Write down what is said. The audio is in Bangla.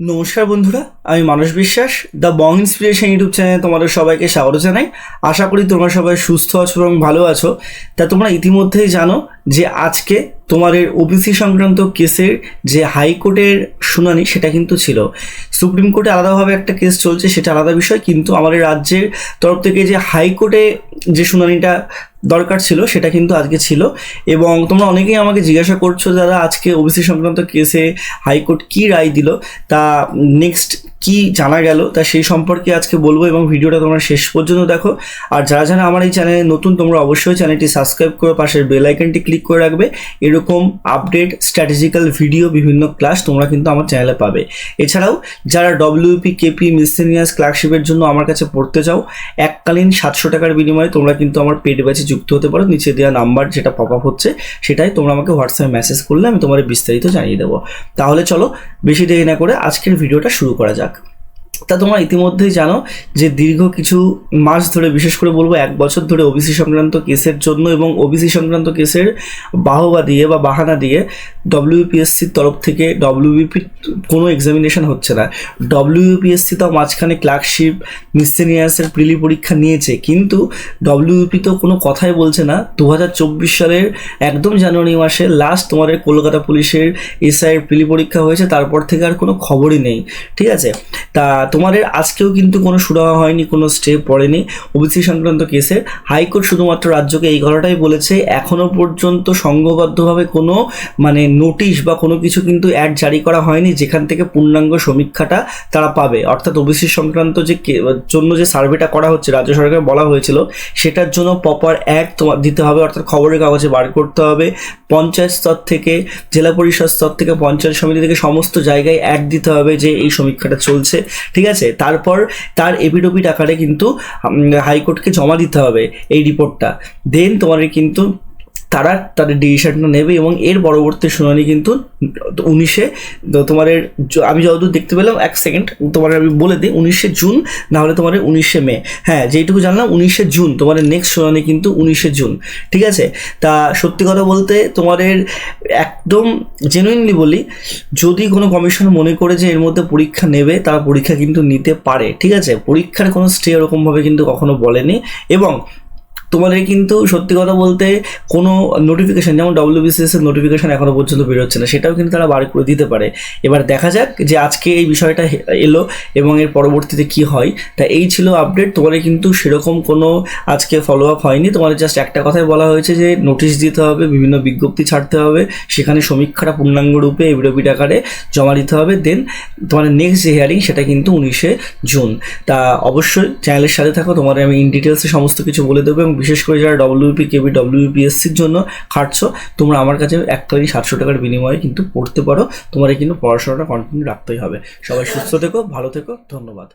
নমস্কার বন্ধুরা, আমি মানস বিশ্বাস, দ্য বং ইন্সপিরেশন ইউটিউব চ্যানেলে তোমাদের সবাইকে স্বাগত জানাই। আশা করি তোমরা সবাই সুস্থ আছো এবং ভালো আছো। তা তোমরা ইতিমধ্যেই জানো যে আজকে তোমাদের ওবিসি সংক্রান্ত কেসের যে হাইকোর্টের শুনানি সেটা কিন্তু ছিল। সুপ্রিম কোর্টে আলাদাভাবে একটা কেস চলছে, সেটা আলাদা বিষয়, কিন্তু আমাদের রাজ্যের তরফ থেকে যে হাইকোর্টে যে শুনানিটা দরকার ছিল, সেটা কিন্তু আজকে ছিল। এবং তোমরা অনেকেই আমাকে জিজ্ঞাসা করছ যারা আজকে ওবিসি সংক্রান্ত কেসে হাইকোর্ট কি রায় দিল, তা নেক্সট কি জানা গেল তা সেই সম্পর্কে আজকে বলব এবং ভিডিওটা তোমরা শেষ পর্যন্ত দেখো। আর যারা যারা আমার এই চ্যানেলে নতুন, তোমরা অবশ্যই চ্যানেলটি সাবস্ক্রাইব করে পাশের বেল আইকনটি ক্লিক করে রাখবে। এরকম আপডেট, স্ট্র্যাটেজিক্যাল ভিডিও, বিভিন্ন ক্লাস তোমরা কিন্তু আমার চ্যানেলে পাবে। এছাড়াও যারা ডব্লিউপি কেপি মিসেনিয়াস ক্লার্কশিপের জন্য আমার কাছে পড়তে চাও, এককালীন সাতশো টাকার বিনিময়ে তোমরা কিন্তু আমার পেড ব্যাচে যুক্ত হতে পারো। নিচে দেওয়া নাম্বার যেটা পপ আপ হচ্ছে, সেটাই তোমরা আমাকে হোয়াটসঅ্যাপে মেসেজ করলে আমি তোমাদের বিস্তারিত জানিয়ে দেবো। তাহলে চলো, বেশি দেরি না করে আজকের ভিডিওটা শুরু করা যাক। তা তোমরা ইতিমধ্যেই জানো যে দীর্ঘ কিছু মাস ধরে, বিশেষ করে বলব এক বছর ধরে ওবিসি সংক্রান্ত কেসের জন্য এবং ওবিসি সংক্রান্ত কেসের বাহবা দিয়ে বা বাহানা দিয়ে ডব্লিউপিএসসির তরফ থেকে ডব্লিউবিপি কোনো এক্সামিনেশন হচ্ছে না। ডব্লিউপিএসসি তো মাঝখানে ক্লার্কশিপ মিসেনিয়াসের প্রিলি পরীক্ষা নিয়েছে, কিন্তু ডব্লিউপি তো কোনো কথাই বলছে না। দু হাজার চব্বিশ সালের একদম জানুয়ারি মাসে লাস্ট তোমাদের কলকাতা পুলিশের এসআইয়ের প্রিলি পরীক্ষা হয়েছে, তারপর থেকে আর কোনো খবরই নেই। ঠিক আছে? তা তোমাদের আজকেও কিন্তু কোনো সুরাহা হয়নি, কোনো স্টে পড়েনি। ওবিসি সংক্রান্ত কেসে হাইকোর্ট শুধুমাত্র রাজ্যকে এই কথাটাই বলেছে এখনও পর্যন্ত সংঘবদ্ধভাবে কোনো মানে নোটিশ বা কোনো কিছু কিন্তু অ্যাড জারি করা হয়নি, যেখান থেকে পূর্ণাঙ্গ সমীক্ষাটা তারা পাবে। অর্থাৎ ওবিসি সংক্রান্ত যে জন্য যে সার্ভেটা করা হচ্ছে, রাজ্য সরকার বলা হয়েছিল, সেটার জন্য প্রপার অ্যাড তোমার দিতে হবে। অর্থাৎ খবরের কাগজে বার করতে হবে। পঞ্চায়েত স্তর থেকে, জেলা পরিষদ স্তর থেকে, পঞ্চায়েত সমিতি থেকে সমস্ত জায়গায় অ্যাড দিতে হবে যে এই সমীক্ষাটা চলছে। ঠিক আছে? তারপর তার এপিডোপিট আকারে কিন্তু হাইকোর্টকে জমা দিতে হবে এই রিপোর্টটা দেন তোমাদের কিন্তু তারা তাদের ডিসিশনটা নেবে এবং এর পরবর্তী শুনানি কিন্তু উনিশে তোমাদের আমি যতদূর দেখতে পেলাম, এক সেকেন্ড, তোমার আমি বলে দিই, উনিশে জুন না হলে তোমাদের উনিশে মে। হ্যাঁ যেইটুকু জানলাম, উনিশে জুন তোমাদের নেক্সট শুনানি কিন্তু উনিশে জুন, ঠিক আছে? তা সত্যি কথা বলতে তোমাদের একদম জেনুইনলি বলি, যদি কোনো কমিশন মনে করে যে এর মধ্যে পরীক্ষা নেবে, তারা পরীক্ষা কিন্তু নিতে পারে, ঠিক আছে? পরীক্ষার কোনো স্টে ওরকমভাবে কিন্তু কখনো বলেনি এবং তোমাদের কিন্তু সত্যি কথা বলতে কোনো নোটিফিকেশন যেমন ডব্লিউবিসিএস এর নোটিফিকেশন এখনও পর্যন্ত বেরোচ্ছে না, সেটাও কিন্তু তারা বার করে দিতে পারে। এবার দেখা যাক যে আজকে এই বিষয়টা এলো এবং এর পরবর্তীতে কি হয়। তা এই ছিল আপডেট তোমাদের কিন্তু সেরকম কোনো আজকে ফলো আপ হয়নি। তোমাদের জাস্ট একটা কথাই বলা হয়েছে যে নোটিশ দিতে হবে, বিভিন্ন বিজ্ঞপ্তি ছাড়তে হবে, সেখানে সমীক্ষাটা পূর্ণাঙ্গ রূপে এবিডবিট আকারে জমা দিতে হবে। দেন তোমাদের নেক্সট যে হিয়ারিং সেটা কিন্তু উনিশে জুন। তা অবশ্যই চ্যানেলের সাথে থাকো, তোমাদের আমি ইন ডিটেলসে সমস্ত কিছু বলে দেবো এবং বিশেষ করে যারা ডব্লিউপি কেবি ডব্লিউপিএসসির জন্য খাটছো, তোমরা আমার কাছে এককালীন সাতশো টাকার বিনিময়ে কিন্তু পড়তে পারো। তোমার কিন্তু পড়াশোনাটা কন্টিনিউ রাখতেই হবে। সবাই সুস্থ থেকো, ভালো থেকো, ধন্যবাদ।